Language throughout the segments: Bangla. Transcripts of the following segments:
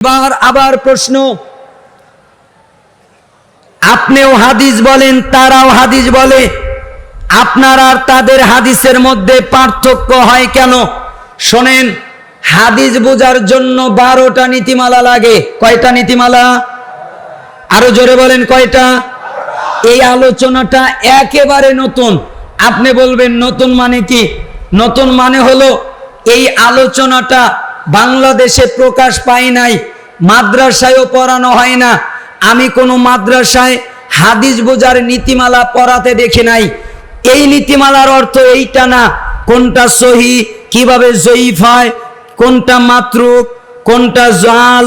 এবার আবার প্রশ্ন। আপনিও হাদিস বলেন, তারাও হাদিস বলে। আপনার আর তাদের হাদিসের মধ্যে পার্থক্য হয় কেন? শোনেন, হাদিস বোঝার জন্য বারোটা নীতিমালা লাগে। কয়টা নীতিমালা? আরও জোরে বলেন, কয়টা? এই আলোচনাটা একেবারে নতুন। আপনি বলবেন, নতুন মানে কি? নতুন মানে হলো, এই আলোচনাটা বাংলাদেশে প্রকাশ পায় নাই, মাদ্রাসায়ও পড়ানো হয় না। আমি কোনো মাদ্রাসায় হাদিস বোঝার নীতিমালা পড়াতে দেখি নাই। এই নীতিমালার অর্থ এইটা না, কোনটা সহি, কীভাবে জয়ীফ হয়, কোনটা মাতরুক, কোনটা জাল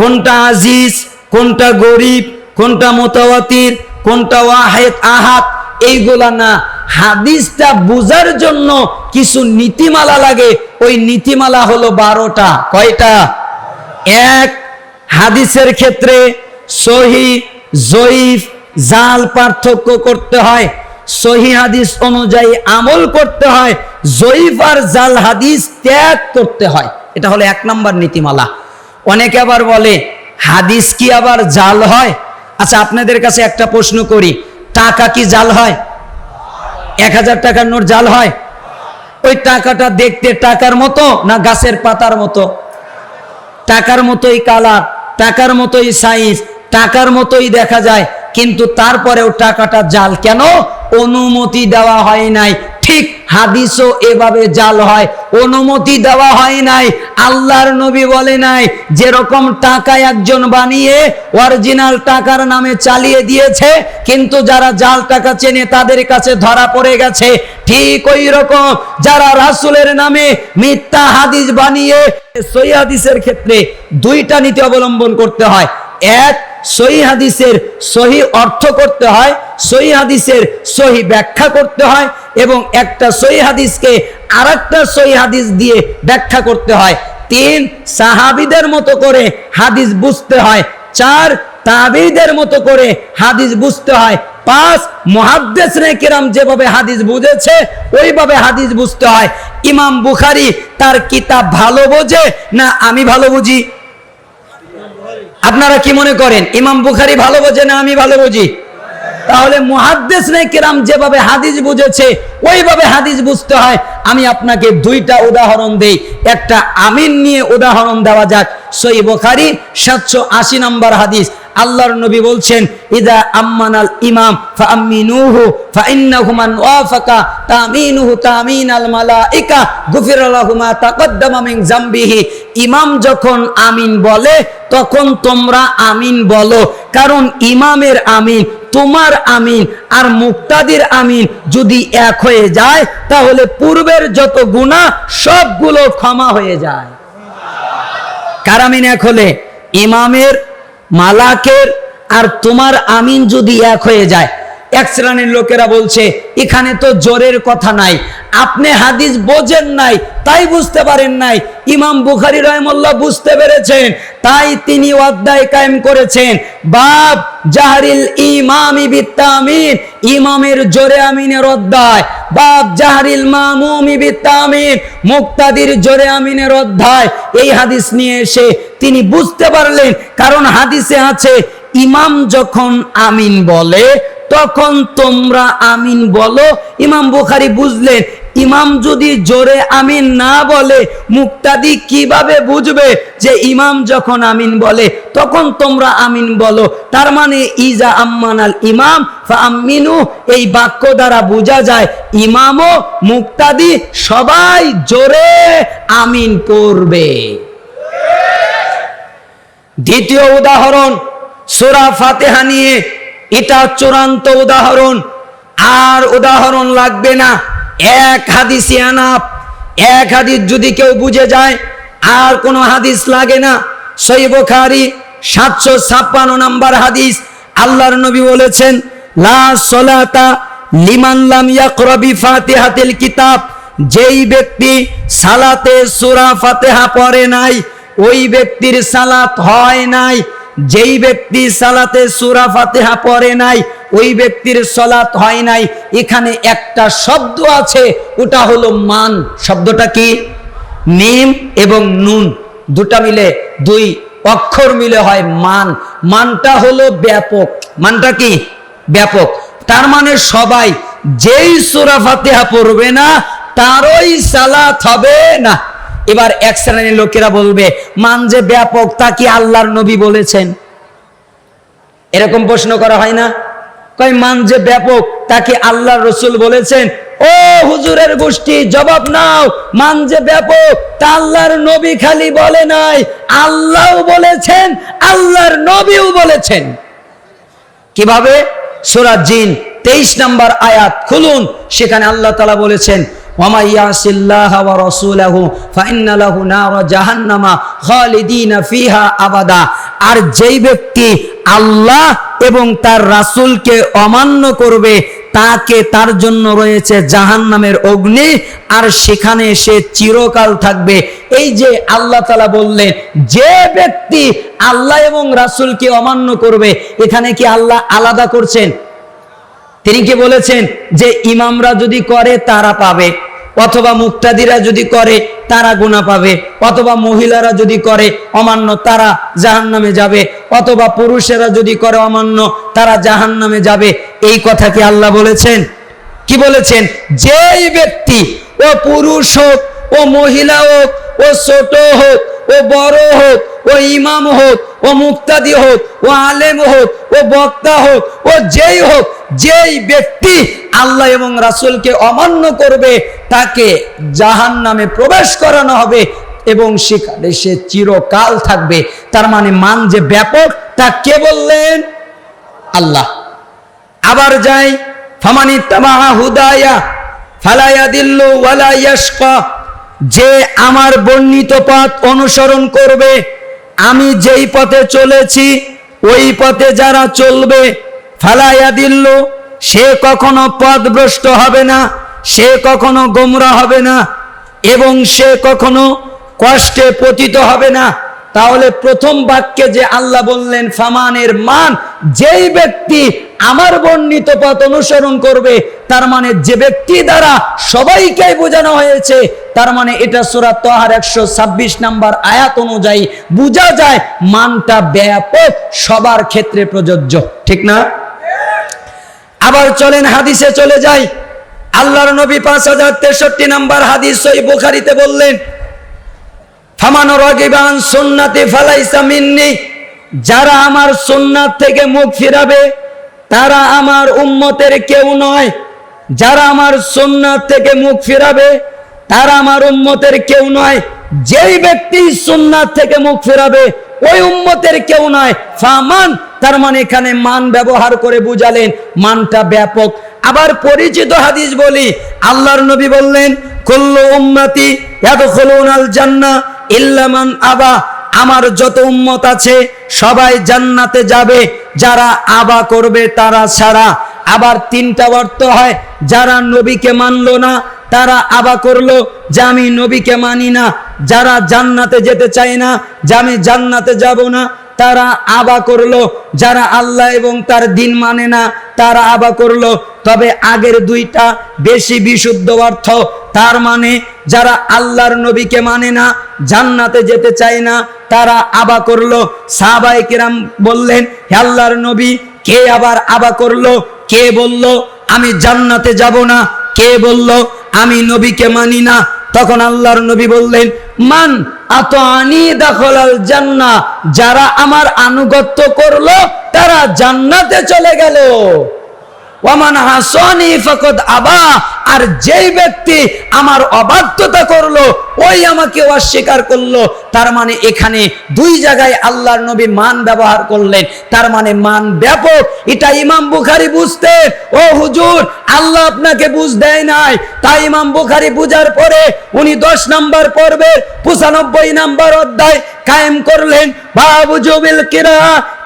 কোনটা আজিজ, কোনটা গরিব, কোনটা মোতাবাতির কোনটা ওয়াহেদ আহাত এইগুলা না। হাদিসটা বুঝার জন্য কিছু নীতিমালা লাগে। ওই নীতিমালা হলো বারোটা। কয়টা? এক, হাদিসের ক্ষেত্রে সহি, জয়ীফ, জাল পার্থক্য করতে হয়। সহি হাদিস অনুযায়ী আমল করতে হয়। জয়ীফ আর জাল হাদিস ত্যাগ করতে হয়। এটা হলো এক নম্বর নীতিমালা। অনেকে আবার বলে, হাদিস কি আবার জাল হয়? আচ্ছা আপনাদের কাছে একটা প্রশ্ন করি। টাকা কি জাল হয়? এক হাজার টাকার নোট জাল হয়? ওই টাকাটা দেখতে টাকার মতো না গাছের পাতার মতো? টাকার মতোই কালার, টাকার মতোই সাইজ, টাকার মতোই দেখা যায়, কিন্তু তারপরেও টাকাটা জাল কেন? অনুমতি দেওয়া হয় নাই। ঠিক হাদিসও এভাবে জাল হয়, অনুমতি দেওয়া হয় নাই, আল্লাহর নবী বলে নাই, যেরকম টাকা একজন বানিয়ে অরিজিনাল টাকার নামে চালিয়ে দিয়েছে, কিন্তু যারা জাল টাকা চেনে তাদের কাছে ধরা পড়ে গেছে। ঠিক ওই রকম যারা রাসুলের নামে মিথ্যা হাদিস বানিয়ে সই হাদিসের ক্ষেত্রে দুইটা নীতি অবলম্বন করতে হয়। এক সহি হাদিসের সহি অর্থ করতে হয়, সহি হাদিসের সহি ব্যাখ্যা করতে হয় এবং একটা সহি হাদিসকে আর সহি হাদিস দিয়ে ব্যাখ্যা করতে হয়। তিন, সাহাবিদের মতো করে হাদিস বুঝতে হয়। চার, তাবিদের মতো করে হাদিস বুঝতে হয়। পাঁচ মহাদ্দেশ কেরাম যেভাবে হাদিস বুঝেছে, ওইভাবে হাদিস বুঝতে হয়। ইমাম বুখারি তার কিতাব ভালো বোঝে না আমি ভালো বুঝি? আপনারা কি মনে করেন, ইমাম বুখারি ভালো বোঝে না আমি ভালো বুঝি? তাহলে মুহাদ্দেস কেরাম যেভাবে হাদিস বুঝেছে, ওইভাবে হাদিস বুঝতে হয়। আমি আপনাকে দুইটা উদাহরণ দেই। একটা আমিন নিয়ে উদাহরণ দেওয়া যাক। সই বুখারি, সাতশো আশি নম্বর হাদিস। আল্লাহর নবী বলছেন, ইদা আম্মানাল ইমাম ফাআমিনুহু ফাইন্নাহু মান ওয়াফাকা তামিনুহু তামিনাল মালাইকা গুফিরা মা তাকদ্দামা মিন জামবিহি। ইমাম যখন আমিন বলে তখন তোমরা আমিন বলো, কারণ ইমামের আমিন, তোমার আমিন আর মুক্তাদির আমিন যদি এক হয়ে যায়, তাহলে পূর্বের যত গুনাহ, সবগুলো ক্ষমা হয়ে যায়। কার আমিন এক হলে? ইমামের, মালাকের আর তোমার আমিন যদি এক হয়ে যায়। এক শ্রেণির লোকেরা বলছে, এখানে তো জোরের কথা নাই, আপনি হাদিস বোঝেন নাই, তাই বুঝতে পারেন নাই। ইমাম বুখারি রহমল্লা বুঝতে পেরেছেন তাই তিনি অধ্যায় কায়েম করেছেন, বাপ জাহারিল ইমামি বিত্তামিন, ইমামের জোরে আমিনের অধ্যায়, বাপ জাহারিল মামুমি বিত্তামিন, মুক্তাদির জোরে আমিনের অধ্যায়, এই হাদিস নিয়ে এসে তিনি বুঝতে পারলেন, কারণ হাদিসে আছে, ইমাম যখন আমিন বলে, তখন তোমরা আমিন বলো। ইমাম বুখারি বুঝলেন ইমাম যদি জোরে আমিন না বলে মুক্তাদি কীভাবে বুঝবে যে ইমাম যখন আমিন বলে, তখন তোমরা আমিন বলো। তার মানে ইজা আম্মানাল ইমাম আমিনু এই বাক্য দ্বারা বোঝা যায়, ইমামও মুক্তাদি সবাই জোরে আমিন পড়বে দ্বিতীয় উদাহরণ, সোরা ফাতেহা নিয়ে, এটা চূড়ান্ত উদাহরণ। আর উদাহরণ লাগবে না। এক হাদিস আনাপ এক হাদিস যদি কেউ বুঝে যায়, আর কোনো হাদিস লাগে না। সই বোখারি সাতশো ছাপ্পান্ন নাম্বার হাদিস, আল্লাহর নবী বলেছেন, লা সলাতা লিমান লাম ইয়াকরাবি ফাতিহাতিল কিতাব। যেই ব্যক্তি সালাতে সূরা ফাতিহা পড়ে নাই, ওই ব্যক্তির সালাত হয় নাই। যেই ব্যক্তি সালাতে সুরা ফাতেহা পড়ে নাই ওই ব্যক্তির সলাত হয় নাই। এখানে একটা শব্দ আছে, ওটা হলো মান। শব্দটা কি? নিম এবং নুন। দুটা মিলে, দুই অক্ষর মিলে হয় মান। মানটা হলো ব্যাপক। মানটা কি? ব্যাপক। তার মানে সবাই যেই সুরা ফাতিহা পড়বে না, তারই সালাত হবে না। এবার এক শ্রেণির লোকেরা বলবে, মান যে ব্যাপক, তা কি আল্লাহর নবী বলেছেন? এরকম প্রশ্ন করা হয় না? তাই মান যে ব্যাপক, তাকে আল্লাহ রসুল বলেছেন, ও হুজুরের গোষ্ঠী, জবাব নাও, মান যে ব্যাপক, তা আল্লাহর নবী খালি বলে নাই আল্লাহ বলেছেন, আল্লাহর নবীও বলেছেন। কীভাবে? সুরাজ জিন, তেইশ নাম্বার আয়াত, খুলুন, সেখানে আল্লাহ তালা বলেছেন আর যেই ব্যক্তি আল্লাহ এবং তার রাসূলকে অমান্য করবে, তাকে তার জন্য রয়েছে জাহান্নামের অগ্নি, আর সেখানে সে চিরকাল থাকবে। এই যে আল্লাহ তালা বললেন, যে ব্যক্তি আল্লাহ এবং রাসূলকে অমান্য করবে, এখানে কি আল্লাহ আলাদা করছেন? তিনি কি বলেছেন যে ইমামরা যদি করে, তারা পাবে। অথবা মুক্তাদিরা যদি করে, তারা গুণা পাবে। অথবা মহিলারা যদি করে, অমান্য, তারা জাহান নামে যাবে। অথবা পুরুষেরা যদি করে, অমান্য, তারা জাহান নামে যাবে। এই কথা কি আল্লাহ বলেছেন? কি বলেছেন? যেই ব্যক্তি ও পুরুষ হোক, ও মহিলা হোক, ও ছোট হোক, ও বড় হোক, ও ইমাম হোক ও মুক্তাদি হোক, ও আলেম হোক, ও বক্তা হোক, ও যেই হোক, যেই ব্যক্তি আল্লাহ এবং রাসূলকে অমান্য করবে, তাকে জাহান নামে প্রবেশ করানো হবে এবং সেখানে সে চিরকাল থাকবে। তার মানে মান যে ব্যাপক, তা কে বললেন? আল্লাহ। আবার যাই, ফামানি তামাহা হুদায়া ফালায়া দিল্লু ওয়ালা ইয়াশকা, যে আমার বর্ণিত পথ অনুসরণ করবে আমি যেই পথে চলেছি, ওই পথে যারা চলবে ফালায়া দিল্লু সে কখনো পথভ্রষ্ট হবে না, সে কখনো গোমরা হবে না, এবং সে কখনো কষ্টে পতিত হবে না। তাহলে প্রথম বাক্যে যে আল্লাহ বললেন, ফামানের মান, যেই ব্যক্তি আমার বর্ণিত পথ অনুসরণ করবে তার মানে যে ব্যক্তি দ্বারা সবাইকে বোঝানো হয়েছে, তার মানে এটা সুরা তোহার একশো ছাব্বিশ নাম্বার আয়াত অনুযায়ী বোঝা যায় মানটা ব্যাপক, সবার ক্ষেত্রে প্রযোজ্য। ঠিক না? আবার চলেন হাদিসে চলে যাই। আল্লাহর নবী পাঁচ হাজার তেষট্টি নাম্বার হাদিস সই বুখারিতে বললেন, ফামানো রগিবান সুন্নাতি ফালাইসা মিন্নি যারা আমার সুন্নাত থেকে মুখ ফিরাবে, তারা আমার উম্মতের কেউ নয়। যারা আমার সুন্নাত থেকে মুখ ফেরাবে, তারা আমার উম্মতের কেউ নয়। যেই ব্যক্তি সুন্নাত থেকে মুখ ফেরাবে, ওই উম্মতের কেউ নয়। ফামান, তার মানে এখানে মান ব্যবহার করে বুঝালেন, মানটা ব্যাপক। আবার পরিচিত হাদিস বলি, আল্লাহর নবী বললেন, কুল্লু উম্মতি ইয়াদখুলুনাল জান্নাহ ইল্লামান আবা। আমার যত উম্মত আছে, সবাই জান্নাতে যাবে। যারা আবা করবে তারা ছাড়া। আবার তিনটা অর্থ হয়, যারা নবীকে মানলো না, তারা আবা করল যে আমি নবীকে মানি না। যারা জান্নাতে যেতে চায় না, যে আমি জান্নাতে যাব না, তারা আবা করল। যারা আল্লাহ এবং তার দিন মানে না, তারা আবা করল। তবে আগের দুইটা বেশি বিশুদ্ধ অর্থ, তার মানে যারা আল্লাহর নবীকে মানে না, জান্নাতে যেতে চায় না, তারা আবা করল। সাহাবায়ে কিরাম বললেন, হে আল্লাহর নবী, কে আবার আবা করল? কে বলল, আমি জান্নাতে যাব না কে বলল, আমি নবীকে মানি না তখন আল্লাহর নবী বললেন, মান আত আনি দখলাল জান্না যারা আমার আনুগত্য করল, তারা জান্নাতে চলে গেল। আর যেই ব্যক্তি আমার অবাধ্যতা করল, ওই আমাকে অস্বীকার করল। তার মানে এখানে দুই জায়গায় আল্লাহর নবী মান ব্যবহার করলেন। তার মানে মান ব্যাপক। এটা ইমাম বুখারি বুঝতে, ও হুজুর, আল্লাহ আপনাকে বুঝ দেয় নাই। তাই ইমাম বুখারি বুঝার পরে উনি দশ নাম্বার পর্বের পঁচানব্বই নাম্বার অধ্যায় কায়েম করলেন বাবু জবিল কিরা,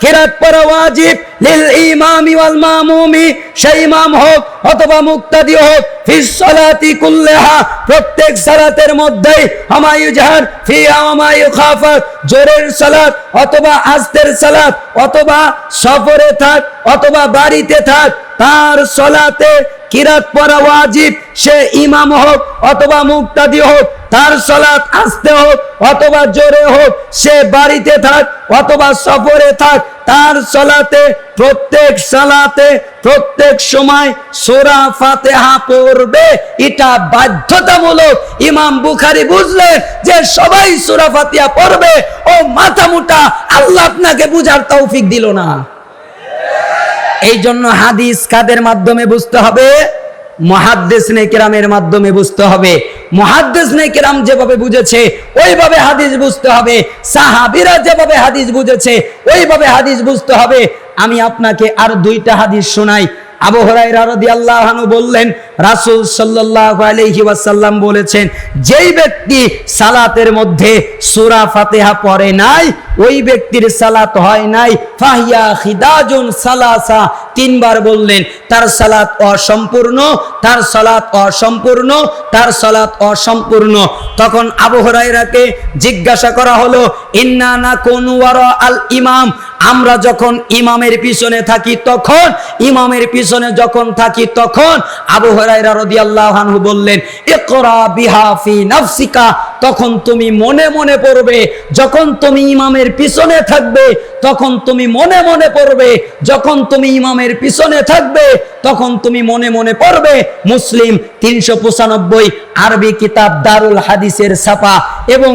কিরাত পড়া ওয়াজিব, লিল ইমামি ওয়াল মামুমি, সেই ইমাম হোক অথবা মুক্তাদি হোক, ফিস সালাতি কুল্লাহা, প্রত্যেক সালাতের মধ্যে হামায়ু জাহার ফি হামায়ু খাফাত জোরের সালাত অথবা আস্তের সালাত, অথবা সফরে থাক, অথবা বাড়িতে থাক তার সলাতে কিরাত পড়া ওয়াজিব, সে ইমাম হোক অথবা মুক্তাদি হোক, তার সলাৎ আসতে হোক অথবা জোরে হোক, সে বাড়িতে থাক অথবা সফরে থাক, তার সলাতে প্রত্যেক সালাতে প্রত্যেক সময় সোরা ফাতেহা পড়বে। এটা বাধ্যতামূলক। ইমাম বুখারি বুঝলেন যে সবাই সোরা ফাতিহা পড়বে, ও মাথা মুটা, আল্লাহ আপনাকে বুঝার তৌফিক দিল না। এই জন্য হাদিস কাদের মাধ্যমে বুঝতে হবে? মহাদ্দেশ নেকেরামের মাধ্যমে বুঝতে হবে। মহাদ্দেশ নেকেরাম যেভাবে বুঝেছে, ওইভাবে হাদিস বুঝতে হবে। সাহাবিরা যেভাবে হাদিস বুঝেছে, ওইভাবে হাদিস বুঝতে হবে। আমি আপনাকে আর দুইটা হাদিস শোনাই। আবু হুরায়রা রাদিয়াল্লাহু আনহু বললেন, রাসূল সাল্লাল্লাহু আলাইহি ওয়াসাল্লাম বলেছেন, যেই ব্যক্তি সালাতের মধ্যে সূরা ফাতিহা পড়ে নাই, ওই ব্যক্তির সালাত হয় নাই। ফাহিয়া খিদাজুন সালাসা। তিনবার বললেন, তার সালাত অসম্পূর্ণ, তার সালাত অসম্পূর্ণ, তার সালাত অসম্পূর্ণ। তখন আবু হুরায়রাকে জিজ্ঞাসা করা হলো, ইন্না না কোন আল ইমাম? আমরা যখন ইমামের পিছনে থাকি, তখন ইমামের পিছনে যখন থাকি তখন আবু হরাইরা রাদিয়াল্লাহু আনহু বললেন, ইকরা বিহা ফি নাফসিকা। তখন তুমি মনে মনে পড়বে, যখন তুমি ইমামের পিছনে থাকবে, তখন তুমি মনে মনে পড়বে, যখন তুমি ইমামের পিছনে থাকবে, তখন তুমি মনে মনে পড়বে, মুসলিম তিনশো পঁচানব্বই আরবি কিতাব দারুল হাদিসের ছাপা এবং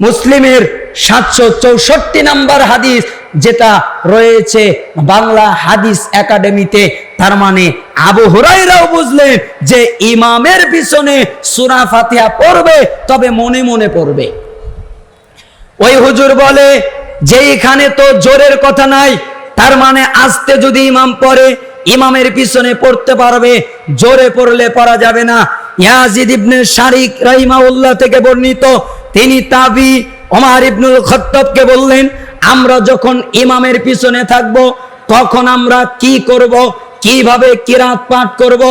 মুসলিমের সাতশো চৌষট্টি নাম্বার হাদিস যেটা রয়েছে বাংলা হাদিস একাডেমিতে, তার মানে আবু হুরাইরাও বুঝলেন যে ইমামের পিছনে সুরা ফাতিহা পড়বে, তবে মনে মনে পড়বে। ওই হুজুর বলে, যে এখানে তো জোরের কথা নাই, তার মানে আস্তে যদি ইমাম পড়ে, ইমামের পিছনে পড়তে পারবে, জোরে পড়লে পড়া যাবে না। ইয়াজিদ ইবনে শারিক রাহিমাউল্লাহ থেকে বর্ণিত, তিনি তাবি ওমর ইবনুল খত্তবকে বললেন আমরা যখন ইমামের পিছনে থাকব, তখন আমরা কি করব, কীভাবে কিরাত পাঠ করব?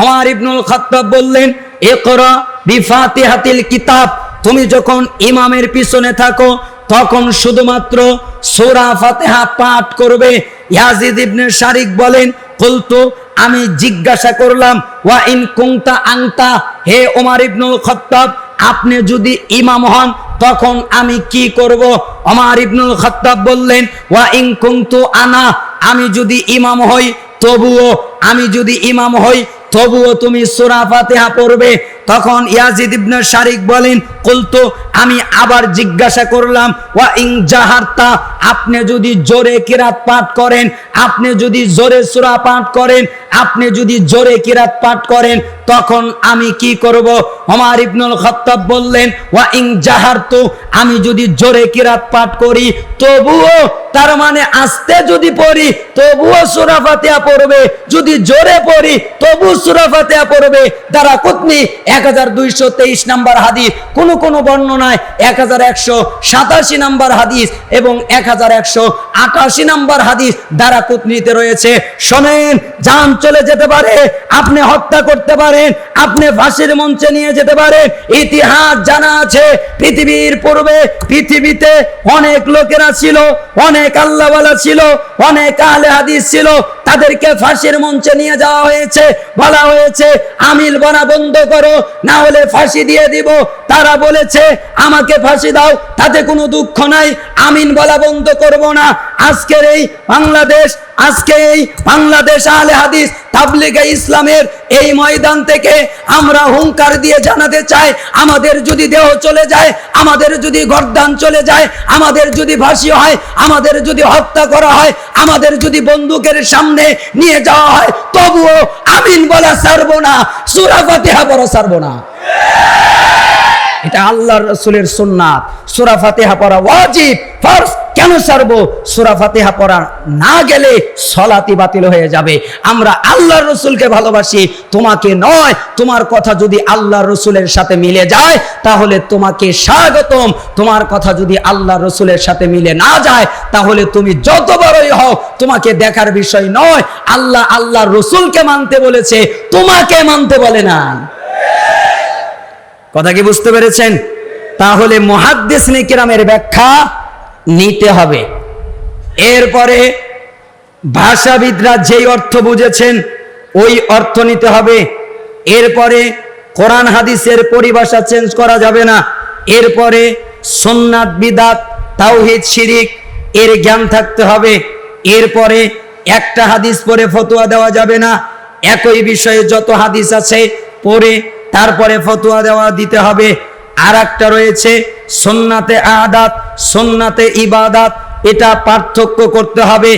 ওমর ইবনুল খত্তব বললেন একরা বিফাতিহাতিল কিতাব। তুমি যখন ইমামের পিছনে থাকো, তখন শুধুমাত্র সূরা ফাতিহা পাঠ করবে। ইয়াজিদ ইবনে শারিক বলেন, কুলতু, আমি জিজ্ঞাসা করলাম, ওয়া ইন কুংতা আংতা হে ওমর ইবনুল খত্তাব, আপনি যদি ইমাম হন তখন আমি কি করব? আমার ইবনুল খত্তাব বললেন, ওয়া ইন কুন্তু আনা, আমি যদি ইমাম হই, তবুও, আমি যদি ইমাম হই, তবুও তুমি সুরা ফাতিহা পড়বে। তখন ইয়াজিদ ইবনে শারিক বলেন, কুলতু আমি আবার জিজ্ঞাসা করলাম, ওয়া ইন জাহারতা? আপনি যদি জোরে কিরাত পাঠ করেন, আপনি যদি জোরে সূরা পাঠ করেন, আপনি যদি জোরে কিরাত পাঠ করেন, তখন আমি কি করব? ওমর ইবনুল খাত্তাব বললেন, ওয়া ইন জাহারতু? আমি যদি জোরে কিরাত পাঠ করি, তবুও তার মানে আস্তে যদি পড়ি, তবুও সূরা ফাতিহা পড়বে। যদি জোরে পড়ি তবু সূরা ফাতিহা পড়বে। দ্বারা কুতনি এক হাজার দুইশো তেইশ নাম্বার হাদিস কোন কোন বর্ণনায় এক নাম্বার হাদিস এবং এক হাজার একশো আটাশি নাম্বার হাদিস দ্বারা কুতনিতে রয়েছে। শোনেন, যান চলে যেতে পারে, আপনি হত্যা করতে পারেন, আপনি ফাঁসির মঞ্চে নিয়ে যেতে পারেন। ইতিহাস জানা আছে, পৃথিবীর পূর্বে পৃথিবীতে অনেক লোকেরা ছিল, অনেক আল্লাহওয়ালা ছিল, অনেক আলে হাদিস ছিল তাদেরকে ফাঁসির মঞ্চে নিয়ে যাওয়া হয়েছে, বলা হয়েছে, আমিল বনা বন্ধ করো, না হলে ফাঁসি দিয়ে দিব। তারা বলেছে, আমাকে ফাঁসি দাও, তাতে কোনো দুঃখ নাই, আমিন বলা বন্ধ করব না। আজকের এই বাংলাদেশ, আজকে এই বাংলাদেশ আলে হাদিস তাবলিগে ইসলামের এই ময়দান থেকে আমরা হুঙ্কার দিয়ে জানাতে চাই, আমাদের যদি দেহ চলে যায়, আমাদের যদি গর্দান চলে যায়, আমাদের যদি ভাসি হয়, আমাদের যদি হত্যা করা হয়, আমাদের যদি বন্দুকের সামনে নিয়ে যাওয়া হয়, তবুও আমিন বলা ছাড়বো না, সুরা ফাতিহা বলা ছাড়বো না। এটা আল্লাহর রসুলের সুন্নাত, সুরা ফাতিহা পড়া ওয়াজিব ফার্স্ট কেন ছাড়বো? সুরা ফাতিহা পড়া না গেলে সলাতি বাতিল হয়ে যাবে। আমরা আল্লাহর রসুলকে ভালোবাসি, তোমাকে নয়। তোমার কথা যদি আল্লাহর রসুলের সাথে মিলে যায়, তাহলে তোমাকে স্বাগতম। তোমার কথা যদি আল্লাহর রসুলের সাথে মিলে না যায়, তাহলে তুমি যত বড়ই হও, তোমাকে দেখার বিষয় নয়। আল্লাহ আল্লাহ রসুলকে মানতে বলেছে, তোমাকে মানতে বলে না। কথা কি বুঝতে পেরেছেন? তাহলে মহাদ্দেশ নিকিরামের ব্যাখ্যা নিতে হবে। এরপরে ভাষাবিদরা যেই অর্থ বুঝেছেন, ওই অর্থ নিতে হবে। এরপরে কোরআন হাদিসের পরিভাষা চেঞ্জ করা যাবে না। এরপরে সোননাথ বিদাত, তাওহিদ, শিরিক, এর জ্ঞান থাকতে হবে। এরপরে একটা হাদিস পরে ফতোয়া দেওয়া যাবে না। একই বিষয়ে যত হাদিস আছে, পড়ে তারপরে ফতোয়া দেওয়া দিতে হবে। আর একটা রয়েছে সোননাতে আদাত সোননাতে ইবাদাত। এটা পার্থক্য করতে হবে